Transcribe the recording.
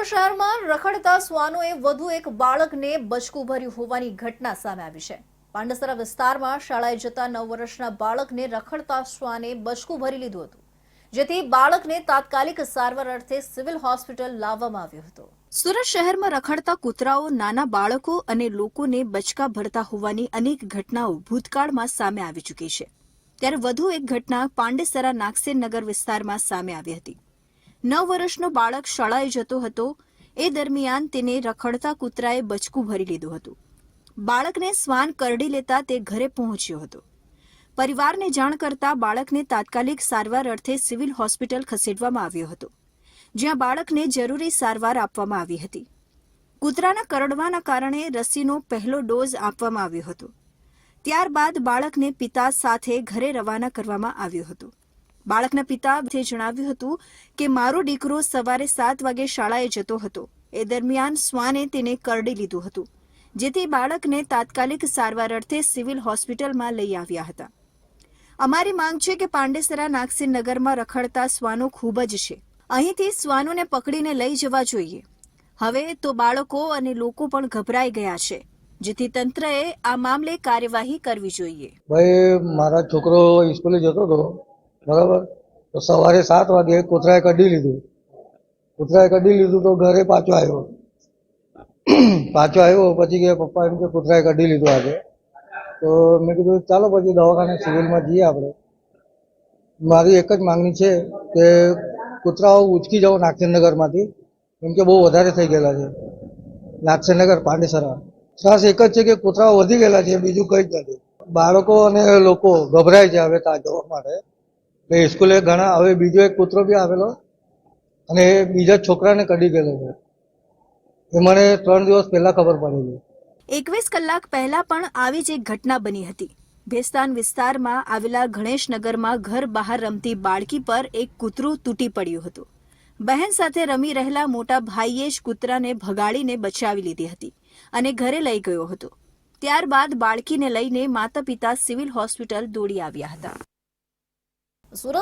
સુરત શહેરમાં રખડતા શ્વાનોએ વધુ એક બાળકને બચકું ભર્યું હોવાની ઘટના સામે આવી છે. પાંડસરા વિસ્તારમાં શાળાએ જતા નવ વર્ષના બાળકને રખડતા શ્વાને બચકું ભરી લીધું હતું, જેથી બાળકને તાત્કાલિક સારવાર અર્થે સિવિલ હોસ્પિટલ લાવવામાં આવ્યો હતો. સુરત શહેરમાં રખડતા કૂતરાઓ, નાના બાળકો અને લોકોને બચકા ભરતા હોવાની અનેક ઘટનાઓ ભૂતકાળમાં સામે આવી ચૂકી છે. ત્યારે વધુ એક ઘટના પાંડેસરા નાગસેન નગર વિસ્તારમાં સામે આવી હતી. નવ વર્ષનો બાળક શાળાએ જતો હતો. એ દરમિયાન તેને રખડતા કૂતરાએ બચકું ભરી લીધું હતું. બાળકને શ્વાન કરડી લેતા તે ઘરે પહોંચ્યો હતો. પરિવારને જાણ કરતા બાળકને તાત્કાલિક સારવાર અર્થે સિવિલ હોસ્પિટલ ખસેડવામાં આવ્યો હતો, જ્યાં બાળકને જરૂરી સારવાર આપવામાં આવી હતી. કૂતરાના કરડવાના કારણે રસીનો પહેલો ડોઝ આપવામાં આવ્યો હતો. ત્યારબાદ બાળકને પિતા સાથે ઘરે રવાના કરવામાં આવ્યો હતો. બાળકના પિતા જણાવ્યું હતું કે મારો દીકરો સવારે સાત વાગે શાળાએ જતો હતો. એ દરમિયાન શ્વાને તેને કરડી લીધું હતું, જેથી બાળકને તાત્કાલિક સારવાર અર્થે સિવિલ હોસ્પિટલમાં લઈ આવ્યા હતા. અમારી માંગ છે કે પાંડેસરા નાગસી નગરમાં રખડતા શ્વાનો ખૂબ જ છે. અહીંથી શ્વાનોને પકડીને લઈ જવા જોઈએ. હવે તો બાળકો અને લોકો પણ ગભરાઈ ગયા છે, જેથી તંત્રએ આ મામલે કાર્યવાહી કરવી જોઈએ. ભાઈ, મારા છોકરો, સ્કૂલે જતો હતો. બરાબર? તો સવારે સાત વાગે કૂતરાએ કઢી લીધું. કૂતરાએ કઢી લીધું તો ઘરે પાછો આવ્યો. પાછો આવ્યો, પછી કે પપ્પા એમ કે કૂતરાએ કઢી લીધું આજે. તો મેં કીધું, ચાલો પછી દવાખાને સિવિલમાં જઈએ આપણે. મારી એક જ માંગણી છે કે કૂતરાઓ ઉચકી જાઓ નાગસેનગરમાંથી કેમ કે બહુ વધારે થઈ ગયેલા છે. નાગસેનગર પાંડેસરા. ખાસ એક જ છે કે કૂતરાઓ વધી ગયેલા છે, બીજું કંઈ જ નથી. બાળકો અને લોકો ગભરાય છે હવે ત્યાં જવા માટે. એટલે સ્કૂલે ઘણા, હવે બીજો એક કૂતરો બી આવેલો અને એ બીજા છોકરાને કડી ગયેલો છે. એ મને ત્રણ દિવસ પહેલા ખબર પડેલી એકવીસ કલાક પહેલા પણ આવી જ એક ઘટના બની હતી. ભેસ્તાન વિસ્તારમાં આવેલા ગણેશનગરમાં ઘર બહાર રમતી બાળકી પર એક કૂતરું તૂટી પડ્યું હતું. બહેન સાથે રમી રહેલા મોટા ભાઈએ જ કૂતરાને ભગાડીને બચાવી લીધી હતી અને ઘરે લઈ ગયો હતો. ત્યારબાદ બાળકીને લઈને માતા પિતા સિવિલ હોસ્પિટલ દોડી આવ્યા હતા. સુરત